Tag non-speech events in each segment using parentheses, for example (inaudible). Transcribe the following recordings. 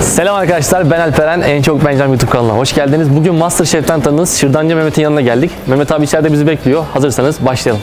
Selam arkadaşlar ben Alperen. En çok beğenilen YouTube kanalına hoş geldiniz. Bugün Masterchef'ten tanıdığınız Şırdancı Mehmet'in yanına geldik. Mehmet abi içeride bizi bekliyor. Hazırsanız başlayalım.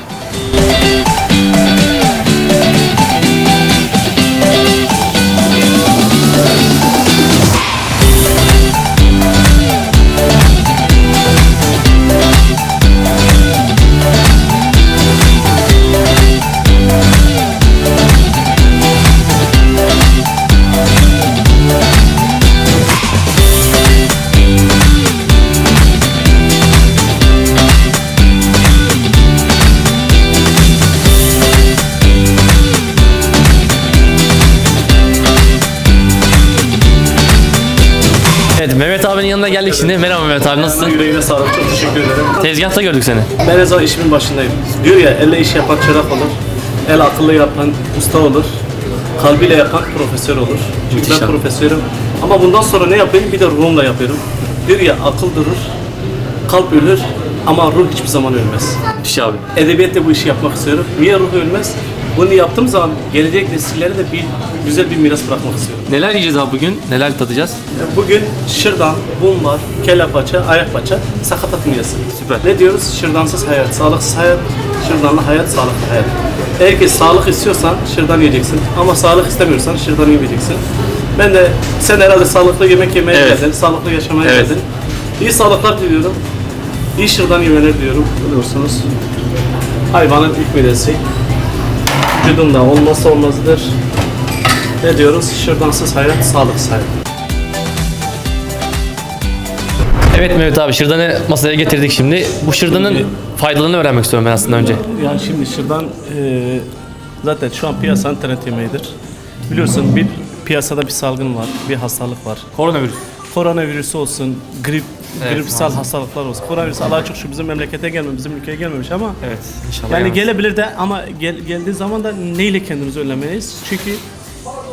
Abinin yanına geldik şimdi. Merhaba Mehmet abi nasılsın? Yüreğine sağlık. Çok teşekkür ederim. Tezgahta gördük seni. Ben zaman işimin başındayım. Diyor ya elle iş yapan çırak olur. El akıllı yapan usta olur. Kalbiyle yapan profesör olur. Çünkü Müthiş ben abi. profesörüm. Ama bundan sonra ne yapayım? Bir de ruhumla yapıyorum. Diyor ya akıl durur, kalp ölür ama ruh hiçbir zaman ölmez. Müthiş abi. Edebiyatta bu işi yapmak istiyorum. Niye ruh ölmez? Bunu yaptığım zaman gelecek nesillere de bir güzel bir miras bırakmak istiyorum. Neler yiyeceğiz abi bugün? Neler tadacağız? Bugün şırdan, bumbar, kelle paça, ayak paça, sakatat miyası. Süper. Ne diyoruz? Şırdansız hayat, sağlıksız hayat, şırdanlı hayat, sağlıklı hayat. Eğer ki sağlık istiyorsan şırdan yiyeceksin ama sağlık istemiyorsan şırdan yemeyeceksin. Ben de sen herhalde sağlıklı yemek yemeye Evet. geldin, sağlıklı yaşamaya Evet. geldin. İyi sağlıklar diliyorum. İyi şırdan yemeler diliyorum. Biliyorsunuz. Hayvanın ilk midesi. Vücudunda olmazsa olmazıdır. Ne diyoruz? Şırdansız hayat, sağlıksız hayat. Evet Mehmet abi şırdanı masaya getirdik şimdi. Bu şırdanın faydalarını öğrenmek istiyorum ben aslında önce. Yani şimdi şırdan e, zaten şu an piyasanın trend yemeğidir. Biliyorsun bir piyasada bir salgın var, bir hastalık var. Koronavirüs. Koronavirüsü olsun, grip, Evet, gripsal maalesef. hastalıklar olsun. Koronavirüs Allah'a çok şükür bizim memlekete gelmemiş, bizim ülkeye gelmemiş ama Evet inşallah. yani gelmez. gelebilir de ama gel, geldiği zaman da neyle kendimizi önlemeyiz? Çünkü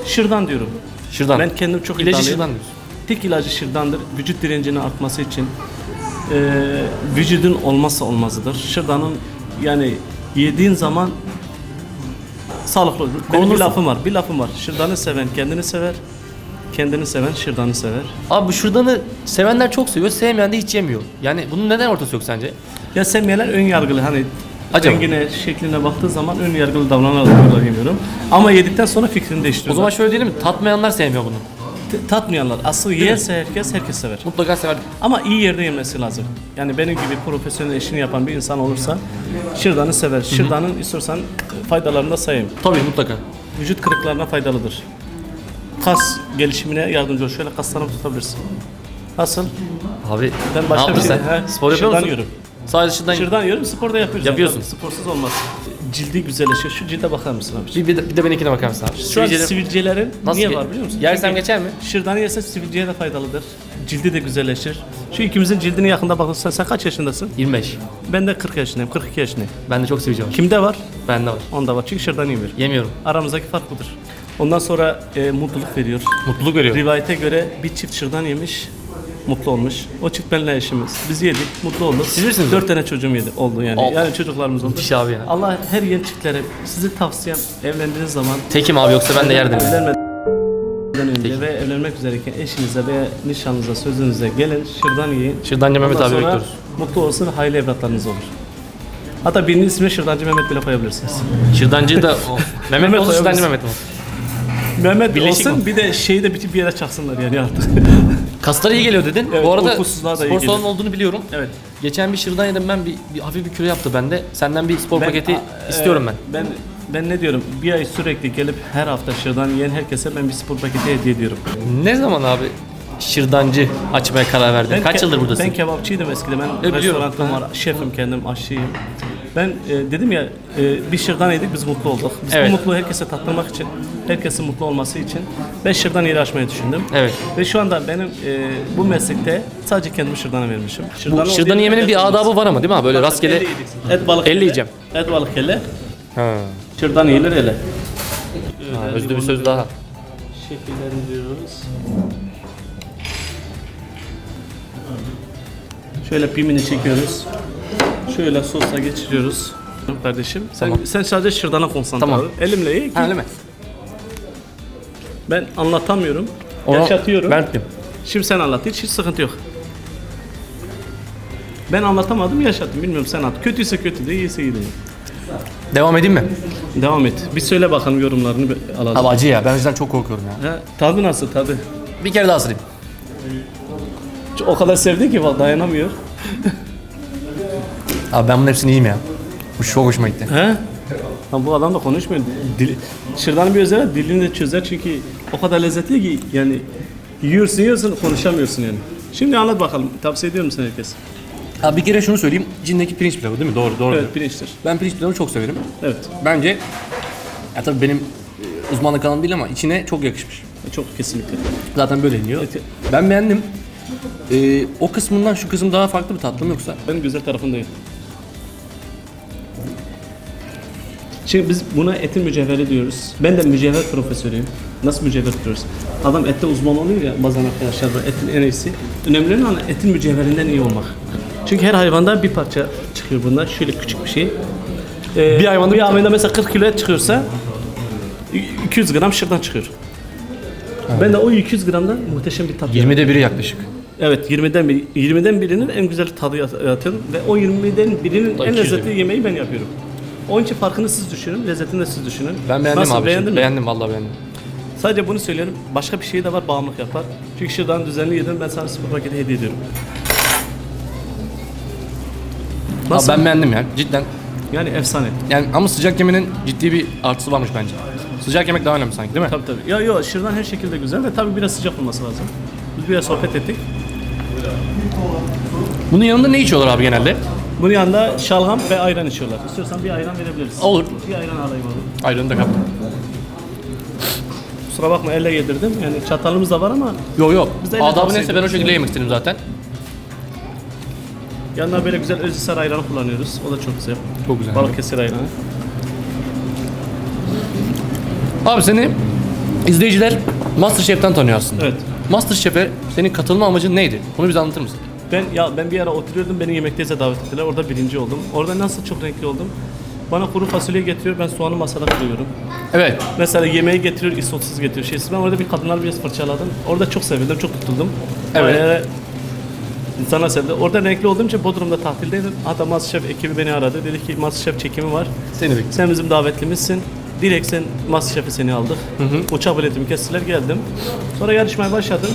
şırdan diyorum. Şırdan. Ben kendim çok İlacı iddialıyım. şırdan diyorsun. Tek ilacı şırdandır. Vücut direncinin artması için e, vücudun olmazsa olmazıdır. Şırdanın yani yediğin zaman sağlıklı olur. Benim bir Korunursun. lafım var. Bir lafım var. Şırdanı seven kendini sever. Kendini seven şırdanı sever. Abi bu şırdanı sevenler çok seviyor, sevmeyen de hiç yemiyor. Yani bunun neden ortası yok sence? Ya sevmeyenler ön yargılı hani Acaba? rengine, şekline baktığı zaman ön yargılı davranarak yemiyorum. Ama yedikten sonra fikrini değiştiriyorlar. O zaman şöyle diyelim mi? Tatmayanlar sevmiyor bunu. T- tatmayanlar. Asıl yerse herkes, herkes sever. Mutlaka sever. Ama iyi yerde yemesi lazım. Yani benim gibi profesyonel işini yapan bir insan olursa şırdanı sever. Şırdanın istiyorsan faydalarını da sayayım. Tabii mutlaka. Vücut kırıklarına faydalıdır. Kas gelişimine yardımcı olur. Şöyle kaslarını tutabilirsin. Nasıl? Abi Ben ne başka yaptın bir sen? şey- Spor yapıyor şırdan musun? yiyorum. Sadece şırdan Şırdan yiyorum, spor da yapıyoruz. Yapıyorsun. Yani. Sporsuz olmaz. Cildi güzelleşiyor. Şu cilde bakar mısın abi? Bir, bir, de, bir de benimkine bakar mısın abi? Şu an Sivilcelerim- sivilcelerin Nasıl niye ge- var biliyor musun? Yersem Çünkü geçer mi? Şırdanı yersen sivilceye de faydalıdır. Cildi de güzelleşir. Şu ikimizin cildine yakında bakırsan sen kaç yaşındasın? 25. Ben de 40 yaşındayım, 42 yaşındayım. Bende çok sivilce var. Kimde var? Bende var. Onda var. Çünkü şırdan yemiyor. Yemiyorum. Aramızdaki fark budur. Ondan sonra e, mutluluk veriyor. Mutluluk veriyor. Rivayete göre bir çift şırdan yemiş, mutlu olmuş. O çift benimle eşimiz. Biz yedik, mutlu olduk. Siz misiniz? Dört tane çocuğum yedi, oldu yani. Allah. Yani çocuklarımız oldu. Müthiş abi ya. Allah her yeni çiftlere sizi tavsiyem evlendiğiniz zaman Tekim abi yoksa ben de yerdim. evlenmeden önce ve evlenmek üzereyken eşinize veya nişanınıza, sözünüze gelin, şırdan yiyin. Şırdancı Mehmet Ondan abi sonra bekliyoruz. Mutlu olsun, hayırlı evlatlarınız olur. Hatta birinin ismini Şırdancı Mehmet bile koyabilirsiniz. Şırdancı da. (laughs) Mehmet mi olsun Şırdancı koyabilirsin. Mehmet mi? Mehmet Birleşik olsun mi? bir de şeyi de bir bir yere çaksınlar yani artık. (laughs) Kaslara iyi geliyor dedin. Evet, Bu arada uykusuzluğa da iyi spor geliyor. salonu olduğunu biliyorum. evet. Geçen bir şırdan yedim ben bir, bir hafif bir kilo yaptı bende. Senden bir spor paketi a- istiyorum e, ben. Ben ben ne diyorum? Bir ay sürekli gelip her hafta şırdan yiyen herkese ben bir spor paketi hediye ediyorum. Ne zaman abi şırdancı açmaya karar verdin? Kaç ke- yıldır buradasın? Ben kebapçıydım eskiden. Ben biliyorum. restoranım var. Şefim kendim, aşçıyım. Ben e, dedim ya e, bir şırdan yedik biz mutlu olduk. Biz Evet. bu mutluluğu herkese tattırmak için, herkesin mutlu olması için ben şırdan yeri açmayı düşündüm. Evet. Ve şu anda benim e, bu meslekte sadece kendimi şırdana vermişim. Bu şırdanı yemenin bir adabı var ama değil mi abi? Böyle rastgele. Et balık Elle kelle. yiyeceğim. Et balık kelle. Ha. Şırdan yiyilir ele. ha, Özlü bir söz daha. Şekillendiriyoruz. Şöyle pimini çekiyoruz. Şöyle sosa geçiriyoruz. Kardeşim sen, Tamam. sen sadece şırdana konsantre Tamam. ol. Elimle ye. ki Ha, öyle mi? Ben anlatamıyorum. Onu yaşatıyorum. Ben yapayım. Şimdi sen anlat. Hiç, hiç sıkıntı yok. Ben anlatamadım yaşattım. Bilmiyorum sen anlat. Kötüyse kötü de iyiyse iyi de. Devam edeyim mi? Devam et. Bir söyle bakalım yorumlarını bir alalım. Abi acı ya. Ben yüzden çok korkuyorum ya. Ha, tadı nasıl tadı? Bir kere daha ısırayım. O kadar sevdi ki bak dayanamıyor. (laughs) Abi ben bunun hepsini yiyeyim ya. Bu çok hoşuma gitti. He? Ha, bu adam da konuşmuyor. Dil, şırdanın bir özelliği dilini de çözer çünkü o kadar lezzetli ki yani yiyorsun yiyorsun konuşamıyorsun yani. Şimdi anlat bakalım. Tavsiye ediyor musun herkes? Abi bir kere şunu söyleyeyim. İçindeki pirinç pilavı değil mi? Doğru, doğru. Evet pirinçtir. Ben pirinç pilavını çok severim. Evet. Bence ya tabii benim e, uzmanlık alanım değil ama içine çok yakışmış. Çok kesinlikle. Zaten böyle yeniyor. Evet. Ben beğendim. Ee, o kısmından şu kısım daha farklı bir tatlı mı yoksa? Ben güzel tarafındayım. Şimdi biz buna etin mücevheri diyoruz. Ben de mücevher profesörüyüm. Nasıl mücevher diyoruz? Adam ette uzman oluyor ya bazen arkadaşlar da etin en iyisi. Önemli olan etin mücevherinden iyi olmak. Çünkü her hayvanda bir parça çıkıyor bundan. Şöyle küçük bir şey. Ee, bir hayvanda bir hayvanda mesela 40 kilo et çıkıyorsa 200 gram şırdan çıkıyor. Ben de o 200 gramdan muhteşem bir tat 20'de biri yaklaşık. Evet 20'den bir 20'den birinin en güzel tadı yatıyorum ve o 20'den birinin en 200'e lezzetli yemeği ben yapıyorum. Onun için farkını siz düşünün, lezzetini de siz düşünün. Ben beğendim Nasıl, abi. Beğendin mi? Beğendim vallahi beğendim. Sadece bunu söylüyorum. Başka bir şey de var bağımlılık yapar. Çünkü şuradan düzenli yedim ben sana sıfır paketi hediye ediyorum. Abi Nasıl? ben beğendim ya cidden. Yani efsane. Yani ama sıcak yemenin ciddi bir artısı varmış bence. Sıcak yemek daha önemli sanki değil mi? Tabii tabii. Ya yok şırdan her şekilde güzel ve tabii biraz sıcak olması lazım. Biz biraz sohbet ettik. Bunun yanında ne içiyorlar abi genelde? Bunun yanında şalgam ve ayran içiyorlar. İstiyorsan bir ayran verebiliriz. Olur. Bir ayran alayım abi. Ayranı da kaptım. Kusura bakma elle yedirdim. Yani çatalımız da var ama Yok yok. Biz de elle Adabı tavsiye neyse ben o ediyoruz. şekilde yemek istedim zaten. Yanına böyle güzel Özhisar ayranı kullanıyoruz. O da çok güzel. Çok güzel. Balıkesir ayranı. Abi seni izleyiciler Masterchef'ten tanıyor aslında. Evet. Masterchef'e senin katılma amacın neydi? Bunu bize anlatır mısın? Ben ya ben bir ara oturuyordum beni yemekteyse davet ettiler. Orada birinci oldum. Orada nasıl çok renkli oldum. Bana kuru fasulye getiriyor, ben soğanı masada koyuyorum. Evet. Mesela yemeği getiriyor, isotsuz getiriyor. Şeysi. Ben orada bir kadınlar biraz fırçaladım. Orada çok sevindim, çok tutuldum. Evet. Bayağı insana sevdi. Orada renkli olduğum için Bodrum'da tatildeydim. Hatta Masterchef ekibi beni aradı. Dedi ki Masterchef çekimi var. Seni bekliyorum. Sen bizim davetlimizsin. Direkt sen Masterchef'e seni aldık. Uçak biletimi kestiler geldim. Sonra yarışmaya başladım.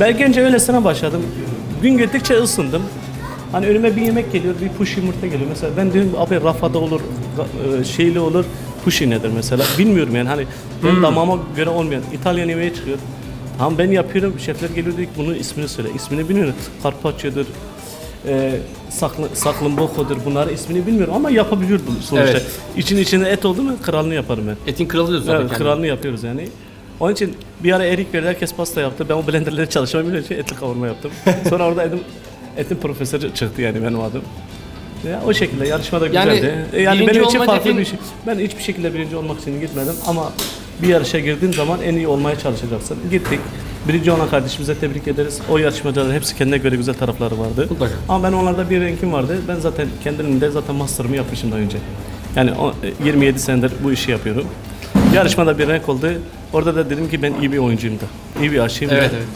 Ben gence öylesine başladım. Gün geçtikçe ısındım. Hani önüme bir yemek geliyor, bir puş yumurta geliyor. Mesela ben diyorum abi rafada olur, e, şeyli olur. Puşi nedir mesela? Bilmiyorum yani hani benim damağıma göre olmayan İtalyan yemeği çıkıyor. Tamam ben yapıyorum, şefler geliyor diyor ki bunun ismini söyle. İsmini bilmiyorum. Carpaccio'dur, e, saklı, saklımbokodur bunları ismini bilmiyorum ama yapabiliyordum sonuçta. Evet. İçin içinde et oldu mu kralını yaparım ben. Etin kralı diyorsun zaten Evet, kralını yapıyoruz yani. Onun için bir ara erik verdi, herkes pasta yaptı. Ben o blenderleri çalışamayınca için etli kavurma yaptım. (laughs) Sonra orada etim, etin profesörü çıktı yani benim adım. Ya, o şekilde yarışmada Yani güzeldi. E, Yani benim için olma farklı hedefin- bir şey. Ben hiçbir şekilde birinci olmak için gitmedim ama bir yarışa girdiğin zaman en iyi olmaya çalışacaksın. Gittik. Birinci olan kardeşimize tebrik ederiz. O yarışmacıların hepsi kendine göre güzel tarafları vardı. Mutlaka. Ama ben onlarda bir renkim vardı. Ben zaten kendimde zaten master'ımı yapmışım daha önce. Yani o- e, 27 senedir bu işi yapıyorum. Yarışmada bir renk oldu. Orada da dedim ki ben iyi bir oyuncuyum da. İyi bir aşçıyım da. Evet, evet.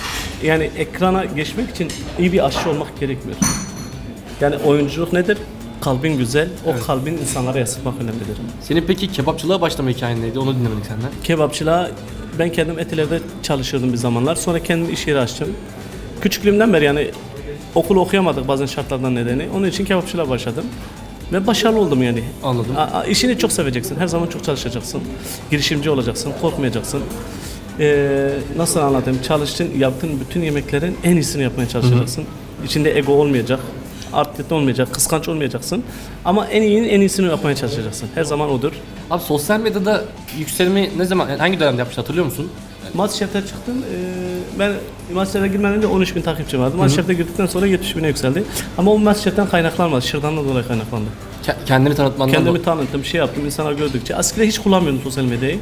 Yani ekrana geçmek için iyi bir aşçı olmak gerekmiyor. Yani oyunculuk nedir? Kalbin güzel, o kalbin insanlara yansıtmak önemlidir. Senin peki kebapçılığa başlama hikayen neydi? Onu dinlemedik senden. Kebapçılığa ben kendim etilerde çalışıyordum bir zamanlar. Sonra kendim iş yeri açtım. Küçüklüğümden beri yani okul okuyamadık bazen şartlardan nedeni. Onun için kebapçılığa başladım. Ve başarılı oldum yani. Anladım. A- a- işini çok seveceksin. Her zaman çok çalışacaksın. Girişimci olacaksın. Korkmayacaksın. Ee, nasıl anlatayım? Çalıştığın, yaptığın bütün yemeklerin en iyisini yapmaya çalışacaksın. İçinde ego olmayacak. Art olmayacak. Kıskanç olmayacaksın. Ama en iyinin en iyisini yapmaya çalışacaksın. Her zaman odur. Abi sosyal medyada yükselmeyi ne zaman, yani hangi dönemde yapmış hatırlıyor musun? Masterchef'te çıktım. Ee, ben Masterchef'e girmeden önce 13 bin takipçi vardı. Masterchef'te girdikten sonra 70 bine yükseldi. Ama o Masterchef'ten kaynaklanmadı. Şırdandan dolayı kaynaklandı. Ke- Kendini tanıtmandan Kendimi tanıttım, şey yaptım, insanlar gördükçe. Eskiden hiç kullanmıyordum sosyal medyayı.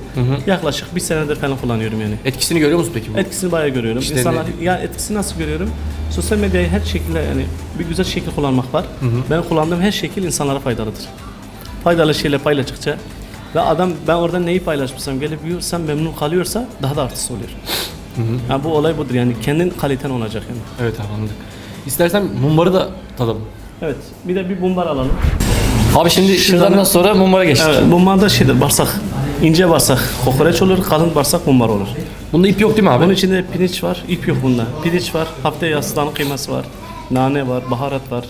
Yaklaşık bir senedir falan kullanıyorum yani. Etkisini görüyor musun peki bu? Etkisini bayağı görüyorum. İşte İnsanlar, yani etkisini nasıl görüyorum? Sosyal medyayı her şekilde yani bir güzel şekilde kullanmak var. Ben kullandığım her şekil insanlara faydalıdır. Faydalı şeyler paylaştıkça ve adam ben orada neyi paylaşmışsam gelip yiyorsam memnun kalıyorsa daha da artısı oluyor. Yani bu olay budur yani kendin kaliten olacak yani. Evet abi anladık. İstersen mumbarı da tadalım. Evet bir de bir bumbar alalım. Abi şimdi şırdandan sonra mumbara geçtik. Evet bumbar da şeydir bağırsak. ince bağırsak kokoreç olur, kalın bağırsak bumbar olur. Bunda ip yok değil mi abi? Bunun içinde pirinç var, ip yok bunda. Pirinç var, hafta yastıdan kıyması var, nane var, baharat var.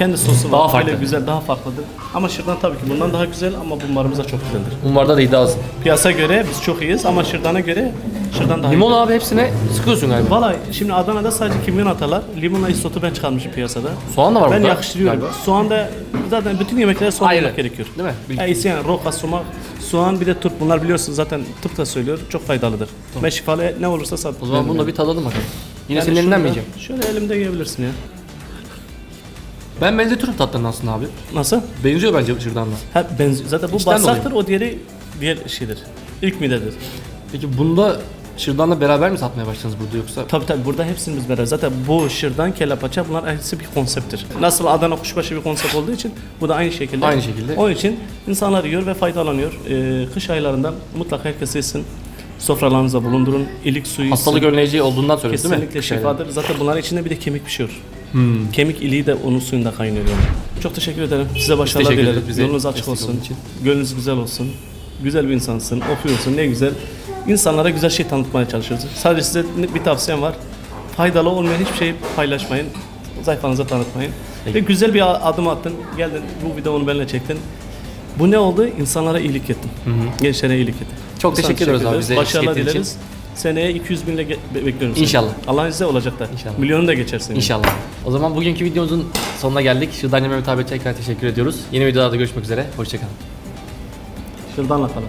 Kendi sosu var. Daha farklı. Böyle güzel, daha farklıdır. Ama şırdan tabii ki bundan daha güzel ama bumbarımız da çok güzeldir. Mumbarda da iddialısın. Piyasa göre biz çok iyiyiz ama şırdana göre şırdan daha Limon abi hepsine sıkıyorsun galiba. Valla şimdi Adana'da sadece kimyon atarlar. Limonla isotu ben çıkarmışım piyasada. Soğan da var Ben burada. yakıştırıyorum. galiba. Soğan da zaten bütün yemeklere soğan Ayrı. gerekiyor. Değil mi? Bil- Ya isteyen roka, sumak, soğan bir de turp bunlar biliyorsunuz zaten tıp da söylüyor. Çok faydalıdır. Ve şifalı ne olursa sat. O zaman bunu da bir tadalım bakalım. Yine Yani senin elinden mi yiyeceğim? Şöyle elimde yiyebilirsin ya. Ben benzetiyorum tatlarını aslında abi. Nasıl? Benziyor bence şırdanla. Hep benziyor. Zaten bu İçten bağırsaktır, o diğeri diğer şeydir. İlk midedir. Peki bunda şırdanla beraber mi satmaya başladınız burada yoksa? Tabii tabii burada hepsini biz beraber. Zaten bu şırdan, kelle paça bunlar hepsi bir konsepttir. Nasıl Adana kuşbaşı bir konsept olduğu için bu da aynı şekilde. Aynı şekilde. Onun için insanlar yiyor ve faydalanıyor. Ee, kış aylarında mutlaka herkes yesin. Sofralarınıza bulundurun. İlik suyu Hastalık önleyici olduğundan söylüyorsun değil mi? Kesinlikle şifadır. Zaten bunların içinde bir de kemik pişiyor. Hmm. Kemik iliği de onun suyunda kaynıyor yani. Çok teşekkür ederim. Size başarılar teşekkür dilerim. bize Yolunuz açık destek olsun. olduğun için. Gönlünüz güzel olsun. Güzel bir insansın. Okuyorsun. Ne güzel. İnsanlara güzel şey tanıtmaya çalışıyoruz. Sadece size bir tavsiyem var. Faydalı olmayan hiçbir şeyi paylaşmayın. Zayıflarınıza tanıtmayın. Ve güzel bir adım attın. Geldin bu videonu benimle çektin. Bu ne oldu? İnsanlara iyilik ettin. Gençlere iyilik ettin. Çok Sana teşekkür abi ederiz. bize Başarılar ettiğin dileriz. Seneye 200 binle bekliyorum seni. İnşallah. Allah'ın izniyle olacak da. İnşallah. Milyonu da geçersin. İnşallah. O zaman bugünkü videomuzun sonuna geldik. Şırdanya Mehmet abi tekrar teşekkür ediyoruz. Yeni videolarda görüşmek üzere. Hoşçakalın. Şuradan atalım.